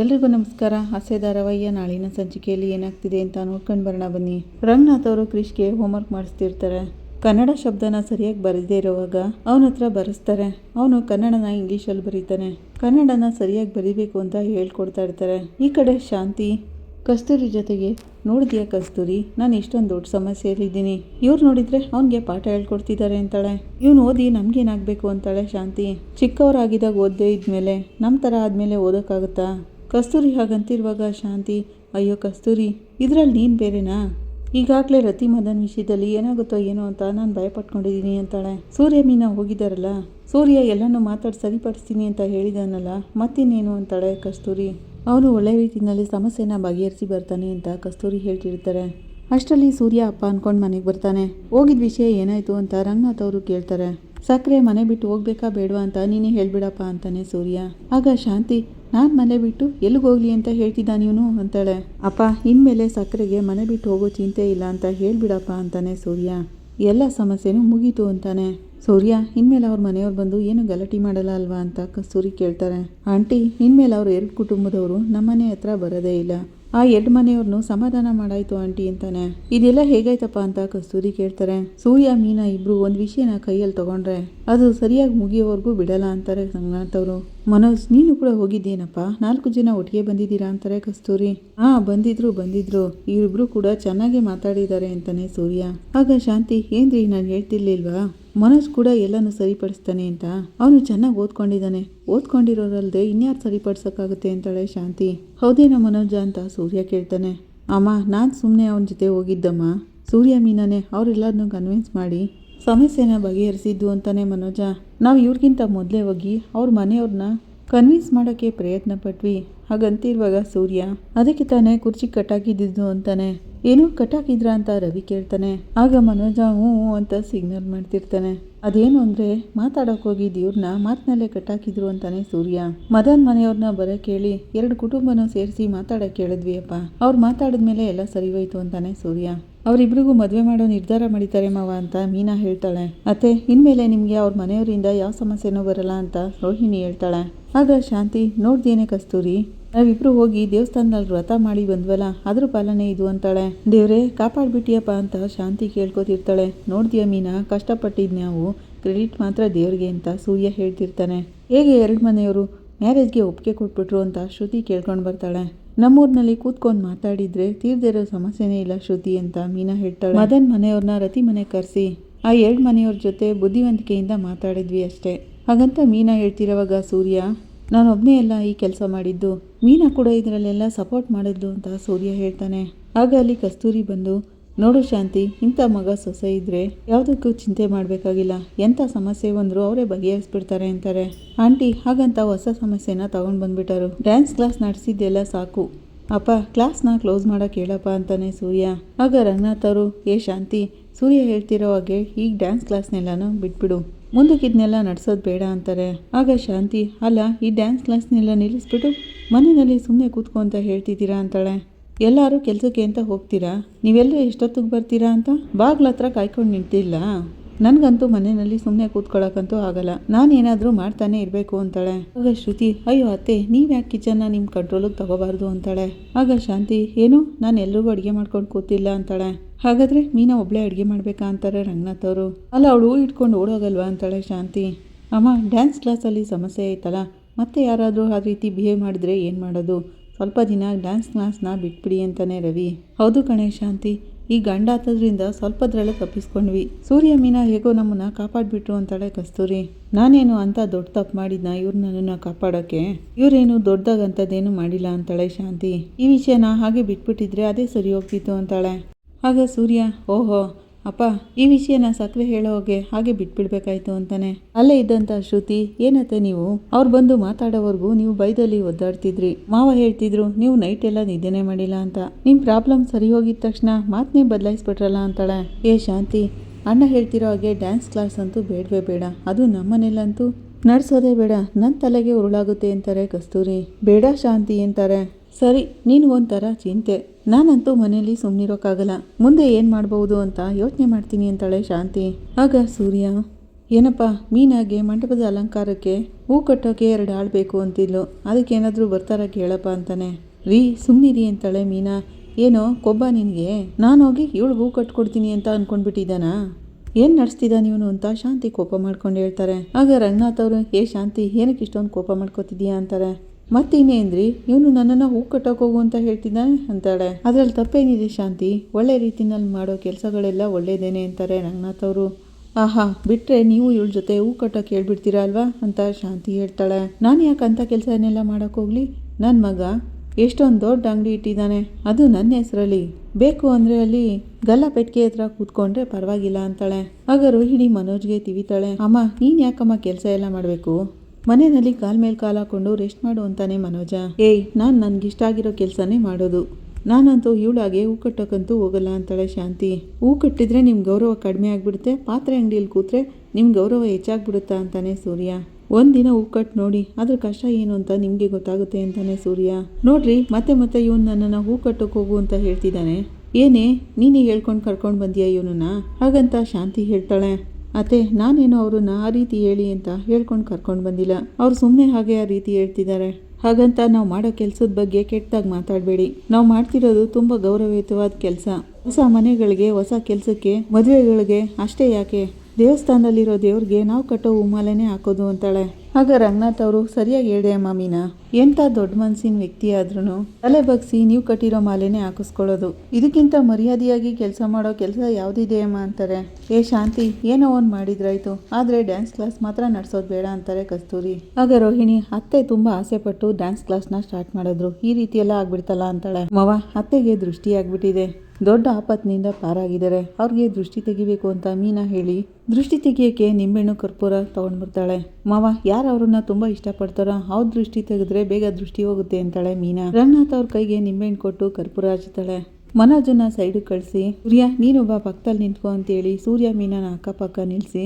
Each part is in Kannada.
ಎಲ್ರಿಗೂ ನಮಸ್ಕಾರ. ಹಸೆ ಧಾರಾವಾಹಿಯ ನಾಳಿನ ಸಂಚಿಕೆಯಲ್ಲಿ ಏನಾಗ್ತಿದೆ ಅಂತ ನೋಡ್ಕೊಂಡು ಬರೋಣ ಬನ್ನಿ. ರಂಗನಾಥ್ ಅವರು ಕ್ರಿಶ್ಗೆ ಹೋಮ್ವರ್ಕ್ ಮಾಡಿಸ್ತಿರ್ತಾರೆ. ಕನ್ನಡ ಶಬ್ದನ ಸರಿಯಾಗಿ ಬರದೇ ಇರುವಾಗ ಅವನ ಹತ್ರ ಬರೆಸ್ತಾರೆ. ಅವನು ಕನ್ನಡನ ಇಂಗ್ಲೀಷಲ್ಲಿ ಬರೀತಾನೆ. ಕನ್ನಡನ ಸರಿಯಾಗಿ ಬರೀಬೇಕು ಅಂತ ಹೇಳ್ಕೊಡ್ತಾ ಇರ್ತಾರೆ. ಈ ಕಡೆ ಶಾಂತಿ, ಕಸ್ತೂರಿ ಜೊತೆಗೆ, ನೋಡಿದ್ಯಾ ಕಸ್ತೂರಿ? ನಾನು ಇಷ್ಟೊಂದು ದೊಡ್ಡ ಸಮಸ್ಯೆಯಲ್ಲಿದ್ದೀನಿ. ಇವ್ರು ನೋಡಿದ್ರೆ ಅವನಿಗೆ ಪಾಠ ಹೇಳ್ಕೊಡ್ತಿದ್ದಾರೆ ಅಂತಾಳೆ. ಇವನು ಓದಿ ನಮ್ಗೇನಾಗಬೇಕು ಅಂತಾಳೆ ಶಾಂತಿ. ಚಿಕ್ಕವರಾಗಿದ್ದಾಗ ಓದದೇ ಇದ್ಮೇಲೆ ನಮ್ಮ ಥರ ಆದಮೇಲೆ ಓದೋಕ್ಕಾಗುತ್ತಾ? ಕಸ್ತೂರಿ ಹಾಗಂತಿರುವಾಗ, ಶಾಂತಿ, ಅಯ್ಯೋ ಕಸ್ತೂರಿ, ಇದರಲ್ಲಿ ನೀನು ಬೇರೆನಾ? ಈಗಾಗಲೇ ರತಿ ಮದನ್ ವಿಷಯದಲ್ಲಿ ಏನಾಗುತ್ತೋ ಏನೋ ಅಂತ ನಾನು ಭಯಪಟ್ಕೊಂಡಿದ್ದೀನಿ ಅಂತಾಳೆ. ಸೂರ್ಯ ಮೀನಾ ಹೋಗಿದ್ದಾರಲ್ಲ, ಸೂರ್ಯ ಎಲ್ಲನೂ ಮಾತಾಡಿ ಸರಿಪಡಿಸ್ತೀನಿ ಅಂತ ಹೇಳಿದಾನಲ್ಲ, ಮತ್ತಿನ್ನೇನು ಅಂತಾಳೆ ಕಸ್ತೂರಿ. ಅವನು ಒಳ್ಳೆ ರೀತಿಯಲ್ಲಿ ಸಮಸ್ಯೆನ ಬಗೆಹರಿಸಿ ಬರ್ತಾನೆ ಅಂತ ಕಸ್ತೂರಿ ಹೇಳ್ತಿರ್ತಾರೆ. ಅಷ್ಟರಲ್ಲಿ ಸೂರ್ಯ ಅಪ್ಪ ಅಂದ್ಕೊಂಡು ಮನೆಗೆ ಬರ್ತಾನೆ. ಹೋಗಿದ ವಿಷಯ ಏನಾಯಿತು ಅಂತ ರಂಗನಾಥ್ ಅವರು ಕೇಳ್ತಾರೆ. ಸಕ್ಕರೆ ಮನೆ ಬಿಟ್ಟು ಹೋಗ್ಬೇಕಾ ಬೇಡವಾ ಅಂತ ನೀನೇ ಹೇಳ್ಬಿಡಪ್ಪ ಅಂತಾನೆ ಸೂರ್ಯ. ಆಗ ಶಾಂತಿ, ನಾನು ಮನೆ ಬಿಟ್ಟು ಎಲ್ಲಿಗೆ ಹೋಗ್ಲಿ ಅಂತ ಹೇಳ್ತಿದ್ದಾನೆ ಇವನು ಅಂತಾಳೆ. ಅಪ್ಪ, ಇನ್ಮೇಲೆ ಸಕ್ಕರೆಗೆ ಮನೆ ಬಿಟ್ಟು ಹೋಗೋ ಚಿಂತೆ ಇಲ್ಲ ಅಂತ ಹೇಳ್ಬಿಡಪ್ಪ ಅಂತಾನೆ ಸೂರ್ಯ. ಎಲ್ಲ ಸಮಸ್ಯೆನೂ ಮುಗೀತು ಅಂತಾನೆ. ಸೂರ್ಯ, ಇನ್ಮೇಲೆ ಅವ್ರ ಮನೆಯವ್ರು ಬಂದು ಏನು ಗಲಾಟೆ ಮಾಡಲ್ಲ ಅಲ್ವಾ ಅಂತ ಕಸೂರಿ ಕೇಳ್ತಾರೆ. ಆಂಟಿ, ಇನ್ಮೇಲೆ ಅವ್ರ ಎರಡು ಕುಟುಂಬದವರು ನಮ್ಮನೆ ಹತ್ರ ಬರೋದೇ ಇಲ್ಲ. ಆ ಎರಡು ಮನೆಯವ್ರನ್ನೂ ಸಮಾಧಾನ ಮಾಡಾಯ್ತು ಆಂಟಿ ಅಂತಾನೆ. ಇದೆಲ್ಲ ಹೇಗಾಯ್ತಪ್ಪ ಅಂತ ಕಸ್ತೂರಿ ಕೇಳ್ತಾರೆ. ಸೂರ್ಯ, ಮೀನಾ ಇಬ್ರು ಒಂದು ವಿಷಯನ ಕೈಯಲ್ಲಿ ತಗೊಂಡ್ರೆ ಅದು ಸರಿಯಾಗಿ ಮುಗಿಯೋವರೆಗೂ ಬಿಡಲ್ಲ ಅಂತಾರೆ ಸಂಗನಾಥ್ ಅವರು. ಮನೋಜ್, ನೀನು ಕೂಡ ಹೋಗಿದ್ದೇನಪ್ಪ? ನಾಲ್ಕು ಜನ ಒಟ್ಟಿಗೆ ಬಂದಿದ್ದೀರಾ ಅಂತಾರೆ ಕಸ್ತೂರಿ. ಹಾ ಬಂದಿದ್ರು ಬಂದಿದ್ರು. ಇವರಿಬ್ರು ಕೂಡ ಚೆನ್ನಾಗಿ ಮಾತಾಡಿದ್ದಾರೆ ಅಂತಾನೆ ಸೂರ್ಯ. ಆಗ ಶಾಂತಿ, ಏನ್ರಿ ನಾನು ಹೇಳ್ತಿರ್ಲಿಲ್ವಾ? ಮನೋಜ್ ಕೂಡ ಎಲ್ಲನೂ ಸರಿಪಡಿಸ್ತಾನೆ ಅಂತ. ಅವನು ಚೆನ್ನಾಗಿ ಓದ್ಕೊಂಡಿದ್ದಾನೆ. ಓದ್ಕೊಂಡಿರೋರಲ್ದೆ ಇನ್ಯಾರು ಸರಿಪಡಿಸೋಕ್ಕಾಗುತ್ತೆ ಅಂತಾಳೆ ಶಾಂತಿ. ಹೌದೇನೋ ಮನೋಜ ಅಂತ ಸೂರ್ಯ ಕೇಳ್ತಾನೆ. ಅಮ್ಮ, ನಾನು ಸುಮ್ಮನೆ ಅವನ ಜೊತೆ ಹೋಗಿದ್ದಮ್ಮ. ಸೂರ್ಯ ಮೀನಾನೆ ಅವರೆಲ್ಲರನ್ನೂ ಕನ್ವಿನ್ಸ್ ಮಾಡಿ. ಸಮಸ್ಯೆನ ಬಗೆಹರಿಸಿದ್ದು ಅಂತಾನೆ ಮನೋಜ. ನಾವು ಇವ್ರಿಗಿಂತ ಮೊದಲೇ ಹೋಗಿ ಅವ್ರ ಮನೆಯವ್ರನ್ನ ಕನ್ವಿನ್ಸ್ ಮಾಡೋಕ್ಕೆ ಪ್ರಯತ್ನ ಪಟ್ವಿ ಹಾಗಂತಿರುವಾಗ ಸೂರ್ಯ, ಅದಕ್ಕೆ ತಾನೇ ಕುರ್ಚಿ ಕಟ್ಟಾಕಿದ್ದು ಅಂತಾನೆ. ಏನೋ ಕಟ್ಟಾಕಿದ್ರ ಅಂತ ರವಿ ಕೇಳ್ತಾನೆ. ಆಗ ಮನೋಜ ಹ್ಞೂ ಅಂತ ಸಿಗ್ನಲ್ ಮಾಡ್ತಿರ್ತಾನೆ. ಅದೇನು ಅಂದ್ರೆ ಮಾತಾಡೋಕೆ ಹೋಗಿದ್ದು ಇವ್ರನ್ನ ಮಾತಿನಲ್ಲೇ ಕಟ್ಟಾಕಿದ್ರು ಅಂತಾನೆ ಸೂರ್ಯ. ಮದನ್ ಮನೆಯವ್ರನ್ನ ಬರ ಕೇಳಿ ಎರಡು ಕುಟುಂಬನ ಸೇರಿಸಿ ಮಾತಾಡಕ್ಕೆ ಕೇಳಿದ್ವಿ ಅಪ್ಪ. ಅವ್ರು ಮಾತಾಡಿದ್ಮೇಲೆ ಎಲ್ಲ ಸರಿ ಹೋಯ್ತು ಅಂತಾನೆ ಸೂರ್ಯ. ಅವರಿಬ್ರಿಗೂ ಮದುವೆ ಮಾಡೋ ನಿರ್ಧಾರ ಮಾಡಿದ್ದಾರೆ ಮಾವ ಅಂತ ಮೀನಾ ಹೇಳ್ತಾಳೆ. ಅತ್ತೆ, ಇನ್ಮೇಲೆ ನಿಮಗೆ ಅವ್ರ ಮನೆಯವರಿಂದ ಯಾವ ಸಮಸ್ಯೆನೂ ಬರಲ್ಲ ಅಂತ ರೋಹಿಣಿ ಹೇಳ್ತಾಳೆ. ಆಗ ಶಾಂತಿ, ನೋಡ್ದೇನೆ ಕಸ್ತೂರಿ, ನಾವಿಬ್ರು ಹೋಗಿ ದೇವಸ್ಥಾನದಲ್ಲಿ ವ್ರತ ಮಾಡಿ ಬಂದ್ವಲ್ಲ, ಅದ್ರ ಪಾಲನೆ ಇದು ಅಂತಾಳೆ. ದೇವ್ರೆ, ಕಾಪಾಡ್ಬಿಟ್ಟಿಯಪ್ಪ ಅಂತ ಶಾಂತಿ ಕೇಳ್ಕೊತಿರ್ತಾಳೆ. ನೋಡ್ತೀಯ ಮೀನಾ, ಕಷ್ಟಪಟ್ಟಿದ್ ನಾವು ಕ್ರೆಡಿಟ್ ಮಾತ್ರ ದೇವ್ರಿಗೆ ಅಂತ ಸೂರ್ಯ ಹೇಳ್ತಿರ್ತಾನೆ. ಹೇಗೆ ಎರಡು ಮನೆಯವರು ಮ್ಯಾರೇಜ್ಗೆ ಒಪ್ಪಿಗೆ ಕೊಟ್ಬಿಟ್ರು ಅಂತ ಶ್ರುತಿ ಕೇಳ್ಕೊಂಡು ಬರ್ತಾಳೆ. ನಮ್ಮೂರಿನಲ್ಲಿ ಕೂತ್ಕೊಂಡು ಮಾತಾಡಿದ್ರೆ ತೀರ್ದಿರೋ ಸಮಸ್ಯೆನೇ ಇಲ್ಲ ಶ್ರುತಿ ಅಂತ ಮೀನಾ ಹೇಳ್ತಾಳೆ. ಮದನ್ ಮನೆಯವ್ರನ್ನ ರತಿ ಮನೆ ಕರೆಸಿ. ಆ ಎರಡು ಮನೆಯವ್ರ ಜೊತೆ ಬುದ್ಧಿವಂತಿಕೆಯಿಂದ ಮಾತಾಡಿದ್ವಿ ಅಷ್ಟೇ. ಹಾಗಂತ ಮೀನಾ ಹೇಳ್ತಿರೋವಾಗ ಸೂರ್ಯ ನಾನೊಬ್ಬನೇ ಎಲ್ಲ ಈ ಕೆಲಸ ಮಾಡಿದ್ದು. ಮೀನಾ ಕೂಡ ಇದರಲ್ಲೆಲ್ಲ ಸಪೋರ್ಟ್ ಮಾಡಿದ್ದು ಅಂತ ಸೂರ್ಯ ಹೇಳ್ತಾನೆ. ಆಗ ಅಲ್ಲಿ ಕಸ್ತೂರಿ ಬಂದು ನೋಡು ಶಾಂತಿ, ಇಂಥ ಮಗ ಸೊಸೆ ಇದ್ರೆ ಯಾವುದಕ್ಕೂ ಚಿಂತೆ ಮಾಡಬೇಕಾಗಿಲ್ಲ. ಎಂಥ ಸಮಸ್ಯೆ ಬಂದರೂ ಅವರೇ ಬಗೆಹರಿಸ್ಬಿಡ್ತಾರೆ ಅಂತಾರೆ. ಆಂಟಿ, ಹಾಗಂತ ಹೊಸ ಸಮಸ್ಯೆನ ತಗೊಂಡು ಬಂದ್ಬಿಟ್ಟರು. ಡ್ಯಾನ್ಸ್ ಕ್ಲಾಸ್ ನಡೆಸಿದ್ದೆಲ್ಲ ಸಾಕು. ಅಪ್ಪ, ಕ್ಲಾಸ್ನ ಕ್ಲೋಸ್ ಮಾಡೋಕೆ ಹೇಳಪ್ಪ ಅಂತಾನೆ ಸೂರ್ಯ. ಆಗ ರಂಗನಾಥ್ ಅವರು ಏ ಶಾಂತಿ, ಸೂರ್ಯ ಹೇಳ್ತಿರೋ ಹಾಗೆ ಈಗ ಡ್ಯಾನ್ಸ್ ಕ್ಲಾಸ್ನೆಲ್ಲನೂ ಬಿಟ್ಬಿಡು. ಮುಂದಕ್ಕಿದ್ನೆಲ್ಲ ನಡೆಸೋದು ಬೇಡ ಅಂತಾರೆ. ಆಗ ಶಾಂತಿ, ಅಲ್ಲ, ಈ ಡ್ಯಾನ್ಸ್ ಕ್ಲಾಸ್ನೆಲ್ಲ ನಿಲ್ಲಿಸ್ಬಿಟ್ಟು ಮನೆಯಲ್ಲಿ ಸುಮ್ಮನೆ ಕೂತ್ಕೊ ಅಂತ ಹೇಳ್ತಿದ್ದೀರಾ? ಅಂತಾಳೆ. ಎಲ್ಲರೂ ಕೆಲಸಕ್ಕೆ ಅಂತ ಹೋಗ್ತೀರಾ? ನೀವೆಲ್ಲರೂ ಎಷ್ಟೊತ್ತಿಗೆ ಬರ್ತೀರಾ ಅಂತ? ಬಾಗ್ಲ ಹತ್ರ ಕಾಯ್ಕೊಂಡು ನಿಂತಿಲ್ಲ. ನನಗಂತೂ ಮನೆಯಲ್ಲಿ ಸುಮ್ಮನೆ ಕೂತ್ಕೊಳ್ಳೋಕ್ಕಂತೂ ಆಗಲ್ಲ. ನಾನೇನಾದರೂ ಮಾಡ್ತಾನೆ ಇರಬೇಕು ಅಂತಾಳೆ. ಆಗ ಶ್ರುತಿ, ಅಯ್ಯೋ ಅತ್ತೆ ನೀವು ಯಾಕೆ ಕಿಚನ್ನ ನಿಮ್ಮ ಕಂಟ್ರೋಲಿಗೆ ತಗೋಬಾರ್ದು ಅಂತಾಳೆ. ಆಗ ಶಾಂತಿ, ಏನು? ನಾನು ಎಲ್ರಿಗೂ ಅಡುಗೆ ಮಾಡ್ಕೊಂಡು ಕೂತಿಲ್ಲ ಅಂತಾಳೆ. ಹಾಗಾದರೆ ಮೀನಾ ಒಬ್ಳೆ ಅಡುಗೆ ಮಾಡಬೇಕಾ ಅಂತಾರೆ ರಂಗನಾಥ್ ಅವರು. ಅಲ್ಲ, ಅವಳು ಇಟ್ಕೊಂಡು ಓಡೋಗಲ್ವಾ ಅಂತಾಳೆ ಶಾಂತಿ. ಅಮ್ಮ ಡ್ಯಾನ್ಸ್ ಕ್ಲಾಸಲ್ಲಿ ಸಮಸ್ಯೆ ಆಯ್ತಲ್ಲ ಮತ್ತೆ ಯಾರಾದರೂ ಆ ರೀತಿ ಬಿಹೇವ್ ಮಾಡಿದ್ರೆ ಏನು ಮಾಡೋದು? ಸ್ವಲ್ಪ ದಿನ ಡ್ಯಾನ್ಸ್ ಕ್ಲಾಸ್ನ ಬಿಟ್ಬಿಡಿ ಅಂತಾನೆ ರವಿ. ಹೌದು ಗಣೇಶ ಶಾಂತಿ ಈ ಗಂಡ ಹತ್ತದ್ರಿಂದ ಸ್ವಲ್ಪದ್ರಲ್ಲೇ ತಪ್ಪಿಸ್ಕೊಂಡ್ವಿ. ಸೂರ್ಯ, ಮೀನಾ ಹೇಗೋ ನಮ್ಮನ್ನ ಕಾಪಾಡ್ಬಿಟ್ರು ಅಂತಾಳೆ ಕಸ್ತೂರಿ. ನಾನೇನು ಅಂತ ದೊಡ್ಡ ತಪ್ಪು ಮಾಡಿದ್ನ ಇವ್ರು ನನ್ನನ್ನು ಕಾಪಾಡೋಕ್ಕೆ ಇವರೇನು ದೊಡ್ಡದಾಗಂಥದ್ದೇನು ಮಾಡಿಲ್ಲ ಅಂತಾಳೆ ಶಾಂತಿ. ಈ ವಿಷಯನ ಹಾಗೆ ಬಿಟ್ಬಿಟ್ಟಿದ್ರೆ ಅದೇ ಸರಿ ಹೋಗ್ತಿತ್ತು ಅಂತಾಳೆ. ಆಗ ಸೂರ್ಯ, ಓಹೋ ಅಪ್ಪ, ಈ ವಿಷಯನ ಸಕ್ಕರೆ ಹೇಳೋ ಹಾಗೆ ಬಿಟ್ಬಿಡ್ಬೇಕಾಯ್ತು ಅಂತಾನೆ. ಅಲ್ಲೇ ಇದ್ದಂಥ ಶ್ರುತಿ, ಏನತ್ತೆ ನೀವು? ಅವ್ರು ಬಂದು ಮಾತಾಡೋವರೆಗೂ ನೀವು ಬೈದಲ್ಲಿ ಒದ್ದಾಡ್ತಿದ್ರಿ. ಮಾವ ಹೇಳ್ತಿದ್ರು, ನೀವು ನೈಟ್ ಎಲ್ಲ ನಿದ್ದೆನೆ ಮಾಡಿಲ್ಲ ಅಂತ. ನಿಮ್ಮ ಪ್ರಾಬ್ಲಮ್ ಸರಿ ಹೋಗಿದ ತಕ್ಷಣ ಮಾತನ್ನೇ ಬದಲಾಯಿಸ್ಬಿಟ್ರಲ್ಲ ಅಂತಾಳೆ. ಏ ಶಾಂತಿ, ಅಣ್ಣ ಹೇಳ್ತಿರೋ ಹಾಗೆ ಡ್ಯಾನ್ಸ್ ಕ್ಲಾಸ್ ಅಂತೂ ಬೇಡವೇ ಬೇಡ. ಅದು ನಮ್ಮನೇಲಂತೂ ನಡೆಸೋದೇ ಬೇಡ. ನನ್ನ ತಲೆಗೆ ಉರುಳಾಗುತ್ತೆ ಅಂತಾರೆ ಕಸ್ತೂರಿ. ಬೇಡ ಶಾಂತಿ ಅಂತಾರೆ. ಸರಿ ನೀನು ಒಂಥರ ಚಿಂತೆ. ನಾನಂತೂ ಮನೆಯಲ್ಲಿ ಸುಮ್ಮನಿರೋಕ್ಕಾಗಲ್ಲ ಮುಂದೆ ಏನು ಮಾಡ್ಬೋದು ಅಂತ ಯೋಚನೆ ಮಾಡ್ತೀನಿ ಅಂತಾಳೆ ಶಾಂತಿ. ಆಗ ಸೂರ್ಯ, ಏನಪ್ಪ, ಮೀನಾಗೆ ಮಂಟಪದ ಅಲಂಕಾರಕ್ಕೆ ಹೂ ಕಟ್ಟೋಕೆ ಎರಡು ಆಳು ಬೇಕು ಅಂತಿದ್ಲು. ಅದಕ್ಕೆ ಏನಾದರೂ ಬರ್ತಾರ ಕೇಳಪ್ಪ ಅಂತಾನೆ. ರೀ ಸುಮ್ಮನಿರಿ ಅಂತಾಳೆ ಮೀನಾ. ಏನೋ ಕೊಬ್ಬ ನಿನಗೆ? ನಾನು ಹೋಗಿ ಇವಳಿಗೆ ಹೂ ಕಟ್ಕೊಡ್ತೀನಿ ಅಂತ ಅಂದ್ಕೊಂಡ್ಬಿಟ್ಟಿದ್ದಾನಾ ಏನು ನಡೆಸ್ತಿದ್ದ ನೀವನು ಅಂತ ಶಾಂತಿ ಕೋಪ ಮಾಡ್ಕೊಂಡು ಹೇಳ್ತಾರೆ. ಆಗ ರಂಗನಾಥ್ ಅವರು, ಏ ಶಾಂತಿ, ಏನಕ್ಕೆ ಇಷ್ಟೊಂದು ಕೋಪ ಮಾಡ್ಕೋತಿದ್ದೀಯಾ ಅಂತಾರೆ. ಮತ್ತೆ ಅಂದ್ರಿ, ಇವನು ನನ್ನನ್ನು ಹೂ ಕಟ್ಟೋಕೆ ಹೋಗು ಅಂತ ಹೇಳ್ತಿದ್ದಾನೆ ಅಂತಾಳೆ. ಅದ್ರಲ್ಲಿ ತಪ್ಪೇನಿದೆ ಶಾಂತಿ? ಒಳ್ಳೆ ರೀತಿನಲ್ಲಿ ಮಾಡೋ ಕೆಲಸಗಳೆಲ್ಲ ಒಳ್ಳೇದೇನೆ ಅಂತಾರೆ ರಂಗನಾಥ್ ಅವರು. ಆಹಾ, ಬಿಟ್ರೆ ನೀವು ಇವಳ ಜೊತೆ ಹೂ ಕಟ್ಟೋಕೆ ಹೇಳ್ಬಿಡ್ತೀರಾ ಅಲ್ವಾ? ಅಂತ ಶಾಂತಿ ಹೇಳ್ತಾಳೆ. ನಾನು ಯಾಕೆ ಅಂಥ ಕೆಲಸನೆಲ್ಲ ಮಾಡೋಕೆ ಹೋಗ್ಲಿ? ನನ್ನ ಮಗ ಎಷ್ಟೊಂದು ದೊಡ್ಡ ಅಂಗಡಿ ಇಟ್ಟಿದ್ದಾನೆ. ಅದು ನನ್ನ ಹೆಸರಲ್ಲಿ. ಬೇಕು ಅಂದರೆ ಅಲ್ಲಿ ಗಲ್ಲ ಪೆಟ್ಟಿಗೆ ಹತ್ರ ಕೂತ್ಕೊಂಡ್ರೆ ಪರವಾಗಿಲ್ಲ ಅಂತಾಳೆ. ಆಗ ರೋಹಿಣಿ ಮನೋಜ್ಗೆ ತಿವಿತಾಳೆ. ಅಮ್ಮ, ನೀನು ಯಾಕಮ್ಮ ಕೆಲಸ ಎಲ್ಲ ಮಾಡಬೇಕು? ಮನೆಯಲ್ಲಿ ಕಾಲ್ ಮೇಲೆ ಕಾಲ್ ಹಾಕೊಂಡು ರೆಸ್ಟ್ ಮಾಡು ಅಂತಾನೆ ಮನೋಜ. ಏಯ್, ನಾನು ನನಗಿಷ್ಟ ಆಗಿರೋ ಕೆಲಸನೇ ಮಾಡೋದು. ನಾನಂತೂ ಇವಳಾಗೆ ಹೂ ಕಟ್ಟೋಕ್ಕಂತೂ ಹೋಗಲ್ಲ ಅಂತಾಳೆ ಶಾಂತಿ. ಹೂ ಕಟ್ಟಿದ್ರೆ ನಿಮ್ಮ ಗೌರವ ಕಡಿಮೆ ಆಗಿಬಿಡುತ್ತೆ, ಪಾತ್ರೆ ಅಂಗಡಿಯಲ್ಲಿ ಕೂತ್ರೆ ನಿಮ್ಮ ಗೌರವ ಹೆಚ್ಚಾಗ್ಬಿಡುತ್ತಾ ಅಂತಾನೆ ಸೂರ್ಯ. ಒಂದಿನ ಹೂ ಕಟ್ ನೋಡಿ, ಅದ್ರ ಕಷ್ಟ ಏನು ಅಂತ ನಿಮಗೆ ಗೊತ್ತಾಗುತ್ತೆ ಅಂತಾನೆ ಸೂರ್ಯ. ನೋಡ್ರಿ, ಮತ್ತೆ ಮತ್ತೆ ಇವನು ನನ್ನನ್ನು ಹೂ ಕಟ್ಟೋಕೆ ಹೋಗು ಅಂತ ಹೇಳ್ತಿದ್ದಾನೆ. ಏನೇ, ನೀನೇ ಹೇಳ್ಕೊಂಡು ಕರ್ಕೊಂಡು ಬಂದಿಯಾ ಇವನನ್ನ? ಹಾಗಂತ ಶಾಂತಿ ಹೇಳ್ತಾಳೆ. ಅತ್ತೆ, ನಾನೇನೋ ಅವ್ರನ್ನ ಆ ರೀತಿ ಹೇಳಿ ಅಂತ ಹೇಳ್ಕೊಂಡು ಕರ್ಕೊಂಡು ಬಂದಿಲ್ಲ. ಅವ್ರು ಸುಮ್ಮನೆ ಹಾಗೆ ಆ ರೀತಿ ಹೇಳ್ತಿದ್ದಾರೆ. ಹಾಗಂತ ನಾವು ಮಾಡೋ ಕೆಲಸದ ಬಗ್ಗೆ ಕೆಟ್ಟದಾಗಿ ಮಾತಾಡಬೇಡಿ. ನಾವು ಮಾಡ್ತಿರೋದು ತುಂಬ ಗೌರವಯುತವಾದ ಕೆಲಸ. ಹೊಸ ಮನೆಗಳಿಗೆ, ಹೊಸ ಕೆಲಸಕ್ಕೆ, ಮದುವೆಗಳಿಗೆ ಅಷ್ಟೇ ಯಾಕೆ? ದೇವಸ್ಥಾನದಲ್ಲಿರೋ ದೇವ್ರಿಗೆ ನಾವು ಕಟ್ಟೋ ಹೂಮಾಲೆನೇ ಹಾಕೋದು ಅಂತಾಳೆ. ಆಗ ರಂಗನಾಥ್ ಅವರು ಸರಿಯಾಗಿ ಹೇಳಿದೆ ಅಮ್ಮ ಮೀನಾ ಎಂಥ ದೊಡ್ಡ ಮನಸ್ಸಿನ ವ್ಯಕ್ತಿ ಆದ್ರೂ ತಲೆ ಬಗ್ಸಿ ನೀವು ಕಟ್ಟಿರೋ ಮಾಲೆನೇ ಹಾಕಿಸ್ಕೊಳ್ಳೋದು. ಇದಕ್ಕಿಂತ ಮರ್ಯಾದೆಯಾಗಿ ಕೆಲಸ ಮಾಡೋ ಕೆಲಸ ಯಾವುದಿದೆ ಅಮ್ಮ ಅಂತಾರೆ. ಏ ಶಾಂತಿ, ಏನೋ ಒಂದು ಮಾಡಿದ್ರಾಯ್ತು. ಆದರೆ ಡ್ಯಾನ್ಸ್ ಕ್ಲಾಸ್ ಮಾತ್ರ ನಡೆಸೋದು ಬೇಡ ಅಂತಾರೆ ಕಸ್ತೂರಿ. ಆಗ ರೋಹಿಣಿ ಅತ್ತೆ ತುಂಬ ಆಸೆ ಪಟ್ಟು ಡ್ಯಾನ್ಸ್ ಕ್ಲಾಸ್ನ ಸ್ಟಾರ್ಟ್ ಮಾಡಿದ್ರು. ಈ ರೀತಿ ಎಲ್ಲ ಆಗ್ಬಿಡ್ತಲ್ಲ ಅಂತಾಳೆ. ಮವ, ಅತ್ತೆಗೆ ದೃಷ್ಟಿ ಆಗ್ಬಿಟ್ಟಿದೆ. ದೊಡ್ಡ ಆಪತ್ನಿಂದ ಪಾರಾಗಿದ್ದಾರೆ. ಅವ್ರಿಗೆ ದೃಷ್ಟಿ ತೆಗಿಬೇಕು ಅಂತ ಮೀನಾ ಹೇಳಿ ದೃಷ್ಟಿ ತೆಗಿಯೋಕ್ಕೆ ನಿಂಬೆಹಣ್ಣು ಕರ್ಪೂರ ತಗೊಂಡ್ಬಿಡ್ತಾಳೆ ಮಾವ, ಯಾರು ಅವ್ರನ್ನ ತುಂಬಾ ಇಷ್ಟಪಡ್ತಾರೋ ಅವ್ರ ದೃಷ್ಟಿ ತೆಗೆದ್ರೆ ಬೇಗ ದೃಷ್ಟಿ ಹೋಗುತ್ತೆ ಅಂತಾಳೆ ಮೀನಾ. ರಂಗನಾಥ್ ಅವ್ರ ಕೈಗೆ ನಿಂಬೆಹಣ್ಣು ಕೊಟ್ಟು ಕರ್ಪೂರ ಹಚ್ಚುತ್ತಾಳೆ. ಮನೋಜನ್ನ ಸೈಡ್ ಕಳಿಸಿ, ಸೂರ್ಯ ನೀನೊಬ್ಬ ಪಕ್ಕದಲ್ಲಿ ನಿಂತ್ಕೊ ಅಂತೇಳಿ ಸೂರ್ಯ ಮೀನಾನ ಅಕ್ಕಪಕ್ಕ ನಿಲ್ಲಿಸಿ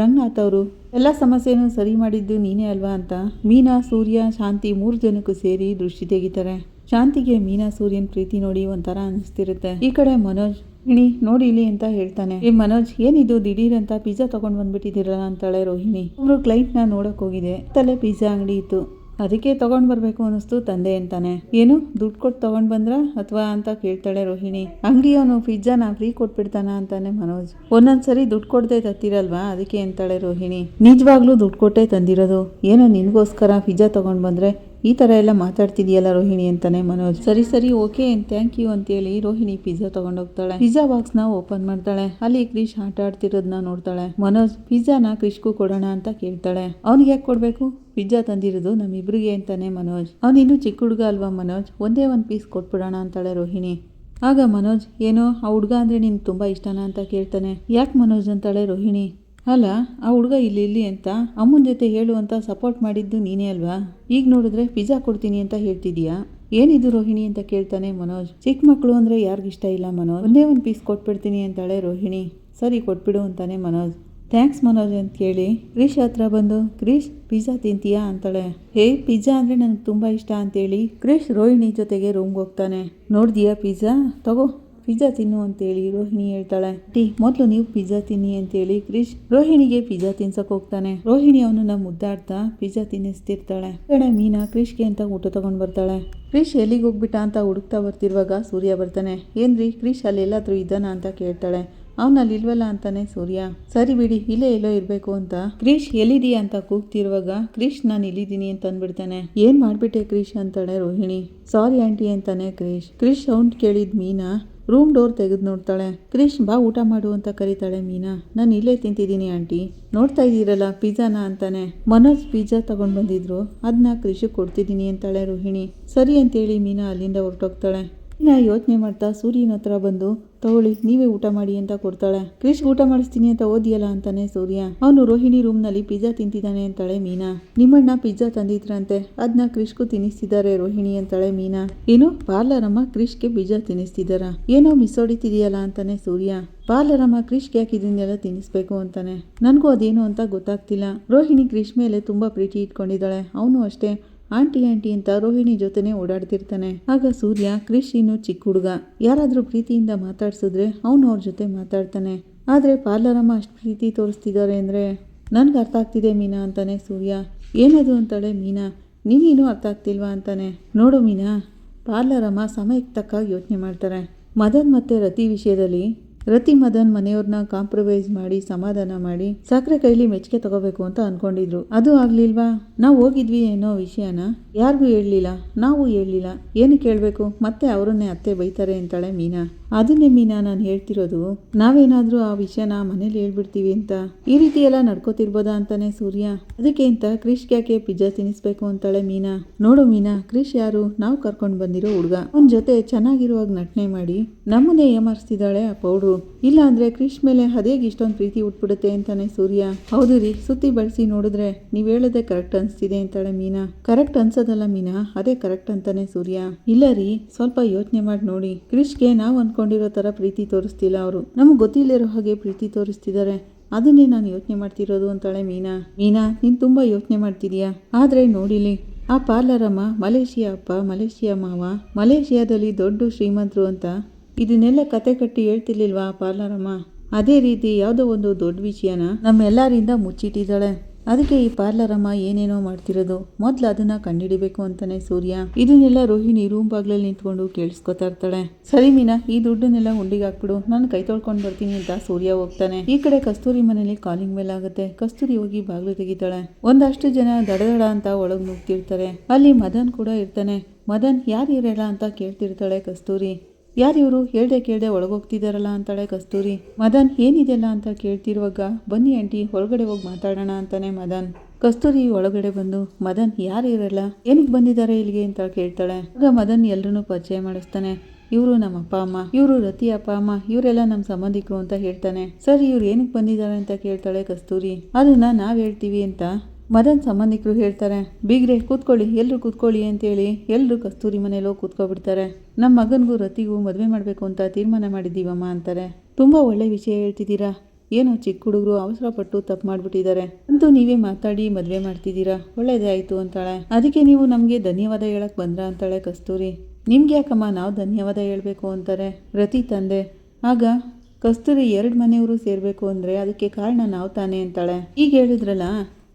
ರಂಗನಾಥ್ ಅವರು, ಎಲ್ಲ ಸಮಸ್ಯೆನೂ ಸರಿ ಮಾಡಿದ್ದು ನೀನೇ ಅಲ್ವಾ ಅಂತ ಮೀನಾ, ಸೂರ್ಯ, ಶಾಂತಿ ಮೂರು ಜನಕ್ಕೂ ಸೇರಿ ದೃಷ್ಟಿ ತೆಗಿತಾರೆ. ಶಾಂತಿಗೆ ಮೀನಾ, ಸೂರ್ಯನ್ ಪ್ರೀತಿ ನೋಡಿ ಒಂಥರ ಅನಿಸ್ತಿರುತ್ತೆ. ಈ ಕಡೆ ಮನೋಜ್, ಇಣಿ, ನೋಡಿ ಇಲ್ಲಿ ಅಂತ ಹೇಳ್ತಾನೆ. ಏ ಮನೋಜ್, ಏನಿದು? ದಿಢೀರ್ ಅಂತ ಪಿಜ್ಜಾ ತಗೊಂಡ್ ಬಂದ್ಬಿಟ್ಟಿದ್ದೀರಲ್ಲ ಅಂತಾಳೆ ರೋಹಿಣಿ. ಅವರು ಕ್ಲೈಂಟ್ನ ನೋಡಕ್ ಹೋಗಿದೆ. ತಲೆ ಪಿಜ್ಜಾ ಅಂಗಡಿ ಇತ್ತು. ಅದಕ್ಕೆ ತಗೊಂಡ್ ಬರಬೇಕು ಅನ್ನಿಸ್ತು ತಂದೆ ಅಂತಾನೆ. ಏನು, ದುಡ್ಡು ಕೊಟ್ಟು ತಗೊಂಡ್ ಬಂದ್ರ ಅಥವಾ ಅಂತ ಕೇಳ್ತಾಳೆ ರೋಹಿಣಿ. ಅಂಗಡಿಯವನು ಪಿಜ್ಜಾನ ಫ್ರೀ ಕೊಟ್ಬಿಡ್ತಾನ ಅಂತಾನೆ ಮನೋಜ್. ಒಂದೊಂದ್ಸರಿ ದುಡ್ಡು ಕೊಡದೆ ತತ್ತಿರಲ್ವಾ? ಅದಕ್ಕೆ ಅಂತಾಳೆ ರೋಹಿಣಿ. ನಿಜವಾಗ್ಲೂ ದುಡ್ಡು ಕೊಟ್ಟೆ ತಂದಿರೋದು. ಏನೋ ನಿನಗೋಸ್ಕರ ಪಿಜ್ಜಾ ತಗೊಂಡ್ ಬಂದ್ರೆ ಈ ಥರ ಎಲ್ಲ ಮಾತಾಡ್ತಿದೆಯಲ್ಲ ರೋಹಿಣಿ ಅಂತಾನೆ ಮನೋಜ್. ಸರಿ ಸರಿ ಓಕೆ ಥ್ಯಾಂಕ್ ಯು ಅಂತೇಳಿ ರೋಹಿಣಿ ಪಿಜ್ಜಾ ತಗೊಂಡೋಗ್ತಾಳೆ ಪಿಜ್ಜಾ ಬಾಕ್ಸ್ನ ಓಪನ್ ಮಾಡ್ತಾಳೆ. ಅಲ್ಲಿ ಕ್ರಿಶ್ ಆಟ ಆಡ್ತಿರೋದನ್ನ ನೋಡ್ತಾಳೆ. ಮನೋಜ್ ಪಿಜ್ಜಾನ ಕ್ರಿಶ್ಗೂ ಕೊಡೋಣ ಅಂತ ಕೇಳ್ತಾಳೆ. ಅವ್ನಿಗೆ ಯಾಕೆ ಕೊಡಬೇಕು? ಪಿಜ್ಜಾ ತಂದಿರೋದು ನಮ್ಮಿಬ್ರಿಗೆ ಅಂತಾನೆ ಮನೋಜ್. ಅವನಿನ್ನೂ ಚಿಕ್ಕ ಹುಡುಗ ಅಲ್ವಾ ಮನೋಜ್? ಒಂದೇ ಒಂದು ಪೀಸ್ ಕೊಟ್ಬಿಡೋಣ ಅಂತಾಳೆ ರೋಹಿಣಿ. ಆಗ ಮನೋಜ್, ಏನೋ, ಆ ಹುಡುಗ ಅಂದರೆ ನಿನ್ಗೆ ತುಂಬ ಇಷ್ಟನಾ? ಅಂತ ಕೇಳ್ತಾನೆ. ಯಾಕೆ ಮನೋಜ್ ಅಂತಾಳೆ ರೋಹಿಣಿ. ಅಲ್ಲ, ಆ ಹುಡುಗ ಇಲ್ಲಿ ಇಲ್ಲಿ ಅಂತ ಅಮ್ಮನ ಜೊತೆ ಹೇಳು ಅಂತ ಸಪೋರ್ಟ್ ಮಾಡಿದ್ದು ನೀನೇ ಅಲ್ವಾ? ಈಗ ನೋಡಿದ್ರೆ ಪಿಜ್ಜಾ ಕೊಡ್ತೀನಿ ಅಂತ ಹೇಳ್ತಿದ್ಯಾ ಏನಿದು ರೋಹಿಣಿ ಅಂತ ಕೇಳ್ತಾನೆ ಮನೋಜ್. ಚಿಕ್ಕ ಮಕ್ಕಳು ಅಂದರೆ ಯಾರಿಗಿಷ್ಟ ಇಲ್ಲ ಮನೋಜ್. ಒಂದೇ ಒಂದು ಪೀಸ್ ಕೊಟ್ಬಿಡ್ತೀನಿ ಅಂತಾಳೆ ರೋಹಿಣಿ. ಸರಿ, ಕೊಟ್ಬಿಡು ಅಂತಾನೆ ಮನೋಜ್. ಥ್ಯಾಂಕ್ಸ್ ಮನೋಜ್ ಅಂತ ಕೇಳಿ ಕ್ರಿಶ್ ಹತ್ರ ಬಂದು, ಕ್ರೀಶ್ ಪಿಜ್ಜಾ ತಿಂತೀಯಾ? ಅಂತಾಳೆ. ಹೇ ಪಿಜ್ಜಾ ಅಂದರೆ ನನಗೆ ತುಂಬ ಇಷ್ಟ ಅಂತೇಳಿ ಕ್ರಿಶ್ ರೋಹಿಣಿ ಜೊತೆಗೆ ರೂಮ್ಗೆ ಹೋಗ್ತಾನೆ. ನೋಡಿದೀಯಾ ಪಿಜ್ಜಾ ತಗೋ. ಪಿಜ್ಜಾ ತಿನ್ನು ಅಂತೇಳಿ ರೋಹಿಣಿ ಹೇಳ್ತಾಳೆ. ಟಿ, ಮೊದಲು ನೀವು ಪಿಜ್ಜಾ ತಿನ್ನಿ ಅಂತೇಳಿ ಕ್ರಿಶ್ ರೋಹಿಣಿಗೆ ಪಿಜ್ಜಾ ತಿನ್ಸಕ್ ಹೋಗ್ತಾನೆ. ರೋಹಿಣಿ ಅವನನ್ನ ಮುದ್ದಾಡ್ತಾ ಪಿಜ್ಜಾ ತಿನ್ನಿಸ್ತಿರ್ತಾಳೆ. ಕಡೆ ಮೀನಾ ಕ್ರಿಶ್ಗೆ ಅಂತ ಊಟ ತಗೊಂಡ್ ಬರ್ತಾಳೆ. ಕ್ರಿಶ್ ಎಲ್ಲಿಗೆ ಹೋಗ್ಬಿಟ್ಟ ಅಂತ ಹುಡುಕ್ತಾ ಬರ್ತಿರುವಾಗ ಸೂರ್ಯ ಬರ್ತಾನೆ. ಏನ್ರಿ ಕ್ರಿಶ್ ಅಲ್ಲಿ ಎಲ್ಲಾದ್ರೂ ಇದ್ದಾನ ಅಂತ ಕೇಳ್ತಾಳೆ. ಅವನ ಅಲ್ಲಿ ಇಲ್ವಲ್ಲ ಅಂತಾನೆ ಸೂರ್ಯ. ಸರಿ ಬಿಡಿ, ಇಲ್ಲೇ ಎಲ್ಲೋ ಇರಬೇಕು ಅಂತ. ಕ್ರಿಶ್ ಎಲ್ಲಿದೀಯ ಅಂತ ಕೂಗ್ತಿರುವಾಗ ಕ್ರಿಶ್ ನಾನು ಇಲ್ಲಿದ್ದೀನಿ ಅಂತ ಅಂದ್ಬಿಡ್ತಾನೆ. ಏನ್ ಮಾಡ್ಬಿಟ್ಟೆ ಕ್ರಿಶ್ ಅಂತಾಳೆ ರೋಹಿಣಿ. ಸಾರಿ ಆಂಟಿ ಅಂತಾನೆ ಕ್ರಿಶ್ ಕ್ರಿಶ್ ಸೌಂಡ್ ಕೇಳಿದ ಮೀನಾ ರೂಮ್ ಡೋರ್ ತೆಗೆದು ನೋಡ್ತಾಳೆ. ಕ್ರಿಶ್ ಬಾ, ಊಟ ಮಾಡು ಅಂತ ಕರೀತಾಳೆ ಮೀನಾ. ನಾನು ಇಲ್ಲೇ ತಿಂತಿದ್ದೀನಿ ಆಂಟಿ. ನೋಡ್ತಾ ಇದ್ದೀರಲ್ಲ ಪಿಜ್ಜಾನ ಅಂತಾನೆ. ಮನೋಜ್ ಪಿಜ್ಜಾ ತಗೊಂಡು ಬಂದಿದ್ರು. ಅದನ್ನ ಕ್ರಿಶಿಗೆ ಕೊಡ್ತಿದ್ದೀನಿ ಅಂತಾಳೆ ರೋಹಿಣಿ. ಸರಿ ಅಂತೇಳಿ ಮೀನಾ ಅಲ್ಲಿಂದ ಹೊರಟೋಗ್ತಾಳೆ. ಮೀನಾ ಯೋಚನೆ ಮಾಡ್ತಾ ಸೂರ್ಯನ ಹತ್ರ ಬಂದು, ತಗೊಳ್ಳಿ, ನೀವೇ ಊಟ ಮಾಡಿ ಅಂತ ಕೊಡ್ತಾಳೆ. ಕ್ರಿಶ್ ಊಟ ಮಾಡಿಸ್ತೀನಿ ಅಂತ ಓದಿಯಲ್ಲ ಅಂತಾನೆ ಸೂರ್ಯ. ಅವನು ರೋಹಿಣಿ ರೂಮ್ನಲ್ಲಿ ಪಿಜ್ಜಾ ತಿಂತಿದ್ದಾನೆ ಅಂತಾಳೆ ಮೀನಾ. ನಿಮ್ಮಣ್ಣ ಪಿಜ್ಜಾ ತಂದಿದ್ರಂತೆ. ಅದನ್ನ ಕ್ರಿಶ್ಗೂ ತಿನ್ನಿಸ್ತಿದ್ದಾರೆ ರೋಹಿಣಿ ಅಂತಾಳೆ ಮೀನಾ. ಏನು? ಪಾರ್ಲರಮ್ಮ ಕೃಷ್ಗೆ ಪಿಜ್ಜಾ ತಿನ್ನಿಸ್ತಿದ್ದಾರ? ಏನೋ ಮಿಸ್ ಹೊಡಿತಿದೆಯಲ್ಲ ಅಂತಾನೆ ಸೂರ್ಯ. ಪಾರ್ಲರಮ್ಮ ಕ್ರಿಶ್ಗೆ ಯಾಕೆ ತಿನ್ನಿಸ್ಬೇಕು ಅಂತಾನೆ? ನನಗೂ ಅದೇನು ಅಂತ ಗೊತ್ತಾಗ್ತಿಲ್ಲ. ರೋಹಿಣಿ ಕ್ರಿಶ್ ಮೇಲೆ ತುಂಬಾ ಪ್ರೀತಿ ಇಟ್ಕೊಂಡಿದ್ದಾಳೆ. ಅವನು ಅಷ್ಟೇ. ಆಂಟಿ ಆಂಟಿ ಅಂತ ರೋಹಿಣಿ ಜೊತೆನೆ ಓಡಾಡ್ತಿರ್ತಾನೆ. ಆಗ ಸೂರ್ಯ ಕ್ರಿಶ್ ಚಿಕ್ಕ ಹುಡುಗ. ಯಾರಾದರೂ ಪ್ರೀತಿಯಿಂದ ಮಾತಾಡ್ಸಿದ್ರೆ ಅವನು ಅವ್ರ ಜೊತೆ ಮಾತಾಡ್ತಾನೆ. ಆದ್ರೆ ಪಾರ್ಲರಮ್ಮ ಅಷ್ಟು ಪ್ರೀತಿ ತೋರಿಸ್ತಿದ್ದಾರೆ ಅಂದ್ರೆ ನನ್ಗೆ ಅರ್ಥ ಆಗ್ತಿದೆ ಮೀನಾ ಅಂತಾನೆ ಸೂರ್ಯ. ಏನದು ಅಂತಾಳೆ ಮೀನಾ ನೀನೇನು ಅರ್ಥ ಆಗ್ತಿಲ್ವಾ ಅಂತಾನೆ. ನೋಡು ಮೀನಾ, ಪಾರ್ಲರಮ್ಮ ಸಮಯಕ್ಕೆ ತಕ್ಕ ಯೋಚನೆ ಮಾಡ್ತಾರೆ. ಮದನ್ ಮತ್ತೆ ರತಿ ವಿಷಯದಲ್ಲಿ ರತಿ ಮದನ್ ಮನೆಯವ್ರನ್ನ ಕಾಂಪ್ರಮೈಸ್ ಮಾಡಿ, ಸಮಾಧಾನ ಮಾಡಿ, ಸಕ್ಕರೆ ಕೈಲಿ ಮೆಚ್ಚುಗೆ ತಗೋಬೇಕು ಅಂತ ಅನ್ಕೊಂಡಿದ್ರು. ಅದು ಆಗ್ಲಿಲ್ವಾ? ನಾವು ಹೋಗಿದ್ವಿ ಏನೋ ವಿಷಯನ ಯಾರಿಗೂ ಹೇಳಲಿಲ್ಲ, ನಾವು ಹೇಳಲಿಲ್ಲ. ಏನು ಕೇಳಬೇಕು ಮತ್ತೆ ಅವರನ್ನೇ ಅತ್ತೆ ಬೈತಾರೆ ಅಂತಾಳೆ ಮೀನಾ. ಅದನ್ನೇ ಮೀನಾ ನಾನು ಹೇಳ್ತಿರೋದು, ನಾವೇನಾದ್ರೂ ಆ ವಿಷಯನ ಮನೇಲಿ ಹೇಳ್ಬಿಡ್ತೀವಿ ಅಂತ. ಈ ರೀತಿ ಎಲ್ಲ ನಡ್ಕೋತಿರ್ಬೋದಾ ಅಂತಾನೆ ಸೂರ್ಯ. ಅದಕ್ಕೆ ಅಂತ ಕ್ರಿಶ್ ಯಾಕೆ ಪಿಜ್ಜಾ ತಿನ್ನಿಸ್ಬೇಕು ಅಂತಾಳೆ ಮೀನಾ. ನೋಡು ಮೀನಾ, ಕ್ರಿಶ್ ಯಾರು? ನಾವು ಕರ್ಕೊಂಡು ಬಂದಿರೋ ಹುಡುಗ. ಅವನ ಜೊತೆ ಚೆನ್ನಾಗಿರುವಾಗ ನಟನೆ ಮಾಡಿ, ನಮ್ಮನ್ನೇ ಏಮಾರಿಸ್ತಿದ್ದಾಳೆ ಆ ಪೌಡ್ರು. ಇಲ್ಲ ಅಂದ್ರೆ ಕ್ರಿಶ್ ಮೇಲೆ ಅದೇಗೆ ಇಷ್ಟೊಂದು ಪ್ರೀತಿ ಉಟ್ಬಿಡುತ್ತೆ ಅಂತಾನೆ ಸೂರ್ಯ. ಹೌದು ರೀ, ಸುತ್ತಿ ಬಳಸಿ ನೋಡಿದ್ರೆ ನೀವ್ ಹೇಳೋದೇ ಕರೆಕ್ಟ್ ಅನ್ಸ್ತಿದೆ ಅಂತಾಳೆ ಮೀನಾ. ಕರೆಕ್ಟ್ ಅನ್ಸೋದಲ್ಲ ಮೀನಾ, ಅದೇ ಕರೆಕ್ಟ್ ಅಂತಾನೆ ಸೂರ್ಯ. ಇಲ್ಲ ರೀ, ಸ್ವಲ್ಪ ಯೋಚನೆ ಮಾಡಿ ನೋಡಿ. ಕ್ರಿಶ್ಗೆ ನಾವು ಅನ್ಕೊಂಡಿರೋ ತರ ಪ್ರೀತಿ ತೋರಿಸ್ತಿಲ್ಲ ಅವರು. ನಮ್ಗೆ ಗೊತ್ತಿಲ್ಲದಿರೋ ಹಾಗೆ ಪ್ರೀತಿ ತೋರಿಸ್ತಿದ್ದಾರೆ ಅದನ್ನೇ ನಾನು ಯೋಚನೆ ಮಾಡ್ತಿರೋದು ಅಂತಾಳೆ ಮೀನಾ. ಮೀನಾ, ನೀನು ತುಂಬ ಯೋಚನೆ ಮಾಡ್ತಿದೀಯಾ? ಆದರೆ ನೋಡಿಲಿ ಆ ಪಾರ್ಲರಮ್ಮ ಮಲೇಷಿಯಾ ಅಪ್ಪ, ಮಲೇಷಿಯಾ ಮಾವ, ಮಲೇಷಿಯಾದಲ್ಲಿ ದೊಡ್ಡ ಶ್ರೀಮಂತರು ಅಂತ ಇದನ್ನೆಲ್ಲ ಕತೆ ಕಟ್ಟಿ ಹೇಳ್ತಿರ್ಲಿಲ್ವಾ ಆ ಪಾರ್ಲರಮ್ಮ? ಅದೇ ರೀತಿ ಯಾವುದೋ ಒಂದು ದೊಡ್ಡ ವಿಷಯನ ನಮ್ಮೆಲ್ಲರಿಂದ ಮುಚ್ಚಿಟ್ಟಿದ್ದಾಳೆ. ಅದಕ್ಕೆ ಈ ಪಾರ್ಲರಮ್ಮ ಏನೇನೋ ಮಾಡ್ತಿರೋದು? ಮೊದ್ಲು ಅದನ್ನ ಕಂಡಿಡಿಬೇಕು ಅಂತಾನೆ ಸೂರ್ಯ. ಇದನ್ನೆಲ್ಲ ರೋಹಿಣಿ ರೂಮ್ ಬಾಗ್ಲಲ್ಲಿ ನಿಂತ್ಕೊಂಡು ಕೇಳಿಸ್ಕೊತಾ ಇರ್ತಾಳೆ. ಸರಿ ಮೀನಾ, ಈ ದುಡ್ಡನ್ನೆಲ್ಲ ಹುಂಡಿಗೆ ಹಾಕ್ಬಿಡು. ನಾನು ಕೈ ತೊಳ್ಕೊಂಡು ಬರ್ತೀನಿ ಅಂತ ಸೂರ್ಯ ಹೋಗ್ತಾನೆ. ಈ ಕಡೆ ಕಸ್ತೂರಿ ಮನೇಲಿ ಕಾಲಿಂಗ್ ಬೆಲ್ ಆಗುತ್ತೆ. ಕಸ್ತೂರಿ ಹೋಗಿ ಬಾಗ್ಲು ತೆಗಿತಾಳೆ. ಒಂದಷ್ಟು ಜನ ದಡದಡ ಅಂತ ಒಳಗ್ ನುಗ್ತಿರ್ತಾರೆ ಅಲ್ಲಿ ಮದನ್ ಕೂಡ ಇರ್ತಾನೆ. ಮದನ್, ಯಾರು ಇರಲ್ಲ ಅಂತ ಕೇಳ್ತಿರ್ತಾಳೆ ಕಸ್ತೂರಿ. ಯಾರಿವರು ಹೇಳ್ದೆ ಕೇಳ್ದೆ ಒಳಗೋಗ್ತಿದಾರಲ್ಲ ಅಂತಾಳೆ ಕಸ್ತೂರಿ. ಮದನ್, ಏನಿದೆಯಲ್ಲ ಅಂತ ಕೇಳ್ತಿರುವಾಗ, ಬನ್ನಿ ಆಂಟಿ ಹೊರಗಡೆ ಹೋಗಿ ಮಾತಾಡೋಣ ಅಂತಾನೆ ಮದನ್. ಕಸ್ತೂರಿ ಒಳಗಡೆ ಬಂದು, ಮದನ್, ಯಾರು ಇರಲ್ಲ ಏನಕ್ಕೆ ಬಂದಿದ್ದಾರೆ ಇಲ್ಲಿಗೆ ಅಂತ ಕೇಳ್ತಾಳೆ. ಆಗ ಮದನ್ ಎಲ್ಲರೂ ಪರಿಚಯ ಮಾಡಿಸ್ತಾನೆ. ಇವರು ನಮ್ಮ ಅಪ್ಪ, ಅಮ್ಮ, ಇವರು ರತಿ ಅಪ್ಪ, ಅಮ್ಮ, ಇವರೆಲ್ಲ ನಮ್ಮ ಸಂಬಂಧಿಕರು ಅಂತ ಹೇಳ್ತಾನೆ. ಸರ್, ಇವ್ರು ಏನಕ್ಕೆ ಬಂದಿದ್ದಾರೆ ಅಂತ ಕೇಳ್ತಾಳೆ ಕಸ್ತೂರಿ. ಅದನ್ನ ನಾವ್ ಹೇಳ್ತೀವಿ ಅಂತ ಮದನ್ ಸಂಬಂಧಿಕರು ಹೇಳ್ತಾರೆ, ಬೀಗ್ರೆ, ಕೂತ್ಕೊಳ್ಳಿ ಎಲ್ಲರೂ ಕೂತ್ಕೊಳ್ಳಿ ಅಂತೇಳಿ ಎಲ್ಲರೂ ಕಸ್ತೂರಿ ಹೋಗಿ ಕೂತ್ಕೊಬಿಡ್ತಾರೆ. ನಮ್ಮ ಮಗನಿಗೂ ರತಿಗೂ ಮದುವೆ ಮಾಡಬೇಕು ಅಂತ ತೀರ್ಮಾನ ಮಾಡಿದ್ದೀವಮ್ಮ ಅಂತಾರೆ. ತುಂಬ ಒಳ್ಳೆ ವಿಷಯ ಹೇಳ್ತಿದ್ದೀರಾ? ಏನೋ ಚಿಕ್ಕ ಹುಡುಗರು ಅವಸರಪಟ್ಟು ತಪ್ಪು ಮಾಡಿಬಿಟ್ಟಿದ್ದಾರೆ. ಅಂತೂ ನೀವೇ ಮಾತಾಡಿ ಮದುವೆ ಮಾಡ್ತಿದ್ದೀರಾ? ಒಳ್ಳೇದೇ ಆಯಿತು ಅಂತಾಳೆ. ಅದಕ್ಕೆ ನೀವು ನಮಗೆ ಧನ್ಯವಾದ ಹೇಳಕ್ಕೆ ಬಂದ್ರಾ ಅಂತಾಳೆ ಕಸ್ತೂರಿ. ನಿಮ್ಗೆ ಯಾಕಮ್ಮ ನಾವು ಧನ್ಯವಾದ ಹೇಳಬೇಕು ಅಂತಾರೆ ರತಿ ತಂದೆ. ಆಗ ಕಸ್ತೂರಿ ಎರಡು ಮನೆಯವರು ಸೇರಬೇಕು ಅಂದರೆ ಅದಕ್ಕೆ ಕಾರಣ ನಾವು ತಾನೇ ಅಂತಾಳೆ. ಈಗ ಹೇಳಿದ್ರಲ್ಲ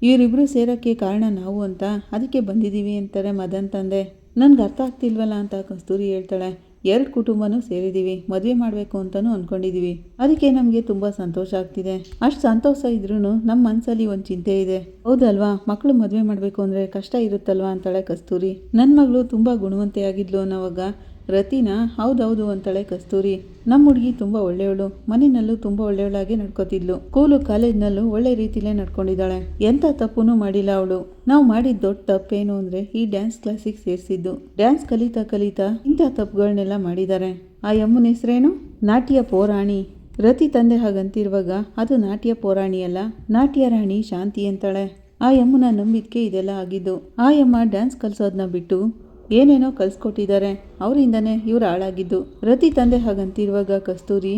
ಇವರಿಬ್ರು ಸೇರೋಕ್ಕೆ ಕಾರಣ ನಾವು ಅಂತ ಅದಕ್ಕೆ ಬಂದಿದ್ದೀವಿ ಅಂತಾರೆ ಮದನ್ ತಂದೆ. ನನ್ಗೆ ಅರ್ಥ ಆಗ್ತಿಲ್ವಲ್ಲ ಅಂತ ಕಸ್ತೂರಿ ಹೇಳ್ತಾಳೆ. ಎರಡು ಕುಟುಂಬನೂ ಸೇರಿದ್ದೀವಿ, ಮದುವೆ ಮಾಡಬೇಕು ಅಂತಲೂ ಅಂದ್ಕೊಂಡಿದ್ದೀವಿ ಅದಕ್ಕೆ ನಮಗೆ ತುಂಬ ಸಂತೋಷ ಆಗ್ತಿದೆ. ಅಷ್ಟು ಸಂತೋಷ ಇದ್ರೂ ನಮ್ಮ ಮನಸ್ಸಲ್ಲಿ ಒಂದು ಚಿಂತೆ ಇದೆ. ಹೌದಲ್ವಾ? ಮಕ್ಕಳು ಮದುವೆ ಮಾಡಬೇಕು ಅಂದರೆ ಕಷ್ಟ ಇರುತ್ತಲ್ವಾ ಅಂತಾಳೆ ಕಸ್ತೂರಿ. ನನ್ನ ಮಗಳು ತುಂಬ ಗುಣವಂತೆಯಾಗಿದ್ಲು ಅನ್ನೋವಾಗ ರತಿನ, ಹೌದೌದು ಅಂತಾಳೆ ಕಸ್ತೂರಿ. ನಮ್ಮ ಹುಡುಗಿ ತುಂಬ ಒಳ್ಳೆಯವಳು, ಮನೆಯಲ್ಲೂ ತುಂಬ ಒಳ್ಳೆಯವಳಾಗಿ ನಡ್ಕೋತಿದ್ಲು. ಸ್ಕೂಲು ಕಾಲೇಜ್ನಲ್ಲೂ ಒಳ್ಳೆ ರೀತಿಲೇ ನಡ್ಕೊಂಡಿದ್ದಾಳೆ. ಎಂಥ ತಪ್ಪುನೂ ಮಾಡಿಲ್ಲ ಅವಳು. ನಾವು ಮಾಡಿದ ದೊಡ್ಡ ತಪ್ಪೇನು ಅಂದ್ರೆ ಈ ಡ್ಯಾನ್ಸ್ ಕ್ಲಾಸಿಗೆ ಸೇರಿಸಿದ್ದು. ಡ್ಯಾನ್ಸ್ ಕಲಿತಾ ಕಲಿತಾ ಇಂಥ ತಪ್ಪುಗಳನ್ನೆಲ್ಲ ಮಾಡಿದ್ದಾರೆ. ಆ ಯಮ್ಮನ ಹೆಸರೇನು? ನಾಟ್ಯ ಪೋರಾಣಿ. ರತಿ ತಂದೆ ಹಾಗಂತಿರುವಾಗ ಅದು ನಾಟ್ಯ ಪೋರಾಣಿ ಅಲ್ಲ, ನಾಟ್ಯ ರಾಣಿ ಶಾಂತಿ ಅಂತಾಳೆ. ಆ ಯಮ್ಮನ ನಂಬಿಕೆ ಇದೆಲ್ಲ ಆಗಿದ್ದು, ಆ ಯಮ್ಮ ಡ್ಯಾನ್ಸ್ ಕಲಿಸೋದನ್ನ ಬಿಟ್ಟು ಏನೇನೋ ಕಲ್ಸ್ಕೊಟ್ಟಿದ್ದಾರೆ. ಅವರಿಂದನೇ ಇವ್ರು ಹಾಳಾಗಿದ್ದು. ರತಿ ತಂದೆ ಹಾಗಂತಿರುವಾಗ ಕಸ್ತೂರಿ,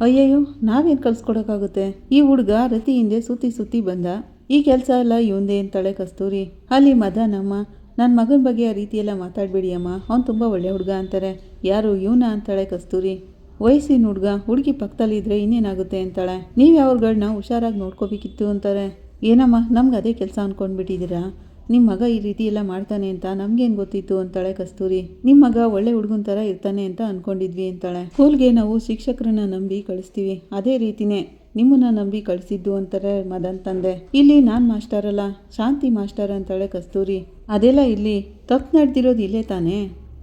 ಅಯ್ಯಯ್ಯೋ, ನಾವೇನು ಕಲ್ಸ್ಕೊಡೋಕ್ಕಾಗುತ್ತೆ? ಈ ಹುಡುಗ ರತಿ ಹಿಂದೆ ಸುತ್ತಿ ಸುತ್ತಿ ಬಂದ. ಈ ಕೆಲಸ ಎಲ್ಲ ಇವಂದೇ ಅಂತಾಳೆ ಕಸ್ತೂರಿ. ಅಲ್ಲಿ ಮದನಮ್ಮ ನನ್ನ ಮಗನ ಬಗ್ಗೆ ಆ ರೀತಿ ಎಲ್ಲ ಮಾತಾಡಬೇಡಿ ಅಮ್ಮ ಅವ್ನು ತುಂಬ ಒಳ್ಳೆ ಹುಡುಗ ಅಂತಾರೆ. ಯಾರು ಇವನ? ಅಂತಾಳೆ ಕಸ್ತೂರಿ. ವಯಸ್ಸಿನ ಹುಡುಗ, ಹುಡುಗಿ ಪಕ್ಕದಲ್ಲಿ ಇದ್ರೆ ಇನ್ನೇನಾಗುತ್ತೆ? ಅಂತಾಳೆ. ನೀವು ಯಾವ್ಗಳನ್ನ ಹುಷಾರಾಗಿ ನೋಡ್ಕೋಬೇಕಿತ್ತು ಅಂತಾರೆ. ಏನಮ್ಮ, ನಮ್ಗೆ ಅದೇ ಕೆಲಸ ಅಂದ್ಕೊಂಡ್ಬಿಟ್ಟಿದ್ದೀರಾ ನಿಮ್ಮ ಮಗ ಈ ರೀತಿ ಎಲ್ಲ ಮಾಡ್ತಾನೆ ಅಂತ ನಮ್ಗೇನು ಗೊತ್ತಿತ್ತು ಅಂತಾಳೆ ಕಸ್ತೂರಿ. ನಿಮ್ಮ ಮಗ ಒಳ್ಳೆ ಹುಡುಗನ ಥರ ಇರ್ತಾನೆ ಅಂತ ಅನ್ಕೊಂಡಿದ್ವಿ ಅಂತಾಳೆ. ಸ್ಕೂಲ್ಗೆ ನಾವು ಶಿಕ್ಷಕರನ್ನ ನಂಬಿ ಕಳಿಸ್ತೀವಿ. ಅದೇ ರೀತಿನೇ ನಿಮ್ಮನ್ನ ನಂಬಿ ಕಳಿಸಿದ್ದು ಅಂತಾರೆ ಮದನ್ ತಂದೆ. ಇಲ್ಲಿ ನಾನು ಮಾಸ್ಟರ್ ಅಲ್ಲ, ಶಾಂತಿ ಮಾಸ್ಟರ್ ಅಂತಾಳೆ ಕಸ್ತೂರಿ. ಅದೆಲ್ಲ ಇಲ್ಲಿ ತಪ್ಪು ನಡೆದಿರೋದು ಇಲ್ಲೇ ತಾನೇ?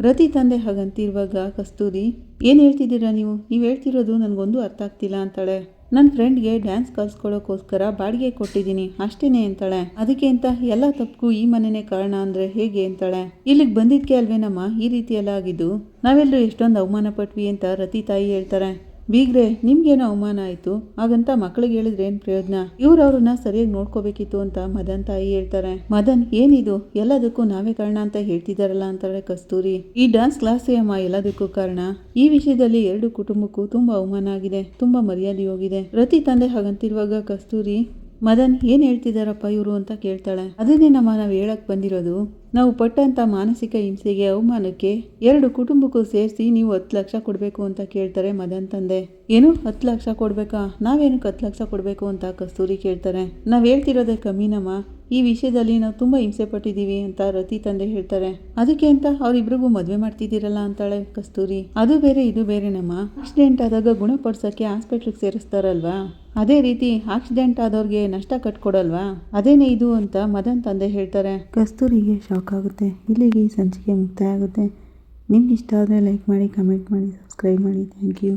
ರತಿ ತಂದೆ ಹಾಗಂತಿರುವಾಗ ಕಸ್ತೂರಿ, ಏನು ಹೇಳ್ತಿದ್ದೀರಾ ನೀವು? ನೀವು ಹೇಳ್ತಿರೋದು ನನಗೊಂದು ಅರ್ಥ ಆಗ್ತಿಲ್ಲ ಅಂತಾಳೆ. ನನ್ನ ಫ್ರೆಂಡ್ಗೆ ಡ್ಯಾನ್ಸ್ ಕಲ್ಸ್ಕೊಳ್ಳೋಕ್ಕೋಸ್ಕರ ಬಾಡಿಗೆ ಕೊಟ್ಟಿದ್ದೀನಿ. ಅಷ್ಟೇನೆ ಅಂತಾಳೆ. ಅದಕ್ಕೆ ಅಂತ ಎಲ್ಲ ತಪ್ಪು ಈ ಮನೆನೇ ಕಾರಣ ಅಂದ್ರೆ ಹೇಗೆ ಅಂತಾಳೆ. ಇಲ್ಲಿಗೆ ಬಂದಿದ್ಕೆ ಅಲ್ವೇನಮ್ಮ? ಈ ರೀತಿ ಎಲ್ಲ ಆಗಿದ್ದು ನಾವೆಲ್ಲರೂ ಎಷ್ಟೊಂದು ಅವಮಾನ ಪಟ್ವಿ ಅಂತ ರತಿ ತಾಯಿ ಹೇಳ್ತಾರೆ. ಬೀಗ್ರೆ, ನಿಮ್ಗೇನೋ ಅವಮಾನ ಆಯಿತು? ಹಾಗಂತ ಮಕ್ಕಳಿಗೆ ಹೇಳಿದ್ರೆ ಏನು ಪ್ರಯೋಜನ? ಇವ್ರು ಅವ್ರನ್ನ ಸರಿಯಾಗಿ ನೋಡ್ಕೋಬೇಕಿತ್ತು ಅಂತ ಮದನ್ ತಾಯಿ ಹೇಳ್ತಾರೆ. ಮದನ್, ಏನಿದು? ಎಲ್ಲದಕ್ಕೂ ನಾವೇ ಕಾರಣ ಅಂತ ಹೇಳ್ತಿದಾರಲ್ಲ ಅಂತಾರೆ ಕಸ್ತೂರಿ. ಈ ಡಾನ್ಸ್ ಕ್ಲಾಸೇ ಅಮ್ಮ ಎಲ್ಲದಕ್ಕೂ ಕಾರಣ? ಈ ವಿಷಯದಲ್ಲಿ ಎರಡು ಕುಟುಂಬಕ್ಕೂ ತುಂಬಾ ಅವಮಾನ ಆಗಿದೆ, ತುಂಬಾ ಮರ್ಯಾದೆ ಹೋಗಿದೆ. ರತಿ ತಂದೆ ಹಾಗಂತಿರುವಾಗ ಕಸ್ತೂರಿ ಮದನ್ ಏನ್ ಹೇಳ್ತಿದಾರಪ್ಪ ಇವರು ಅಂತ ಕೇಳ್ತಾಳೆ. ಅದನ್ನೇ ನಮ್ಮ ನಾವು ಹೇಳಕ್ ಬಂದಿರೋದು, ನಾವು ಪಟ್ಟಂತ ಮಾನಸಿಕ ಹಿಂಸೆಗೆ, ಅವಮಾನಕ್ಕೆ ಎರಡು ಕುಟುಂಬಕ್ಕೂ ಸೇರಿಸಿ ನೀವು ಹತ್ತು ಲಕ್ಷ ಕೊಡಬೇಕು ಅಂತ ಕೇಳ್ತಾರೆ ಮದನ್ ತಂದೆ. ಏನು? ಹತ್ತು ಲಕ್ಷ ಕೊಡ್ಬೇಕಾ? ನಾವೇನಕ್ಕೆ ಹತ್ತು ಲಕ್ಷ ಕೊಡಬೇಕು ಅಂತ ಕಸ್ತೂರಿ ಕೇಳ್ತಾರೆ. ನಾವು ಹೇಳ್ತಿರೋದೇ ಕಮ್ಮಿನಮ್ಮ ಈ ವಿಷಯದಲ್ಲಿ ನಾವು ತುಂಬ ಹಿಂಸೆ ಪಟ್ಟಿದ್ದೀವಿ ಅಂತ ರತಿ ತಂದೆ ಹೇಳ್ತಾರೆ. ಅದಕ್ಕೆ ಅಂತ ಅವರಿಬ್ರಿಗೂ ಮದುವೆ ಮಾಡ್ತಿದ್ದೀರಲ್ಲ ಅಂತಾಳೆ ಕಸ್ತೂರಿ. ಅದು ಬೇರೆ, ಇದು ಬೇರೆನಮ್ಮ. ಆಕ್ಸಿಡೆಂಟ್ ಆದಾಗ ಗುಣಪಡಿಸೋಕ್ಕೆ ಹಾಸ್ಪಿಟ್ಲಿಗೆ ಸೇರಿಸ್ತಾರಲ್ವಾ? ಅದೇ ರೀತಿ ಆಕ್ಸಿಡೆಂಟ್ ಆದವ್ರಿಗೆ ನಷ್ಟ ಕಟ್ಕೊಡಲ್ವಾ? ಅದೇನೇ ಇದು ಅಂತ ಮದನ್ ತಂದೆ ಹೇಳ್ತಾರೆ. ಕಸ್ತೂರಿಗೆ ಶಾಕ್ ಆಗುತ್ತೆ. ಇಲ್ಲಿಗೆ ಸಂಚಿಕೆ ಮುಕ್ತಾಯ ಆಗುತ್ತೆ. ನಿಮ್ಗೆ ಇಷ್ಟ ಆದರೆ ಲೈಕ್ ಮಾಡಿ ಕಮೆಂಟ್ ಮಾಡಿ ಸಬ್ಸ್ಕ್ರೈಬ್ ಮಾಡಿ. Thank you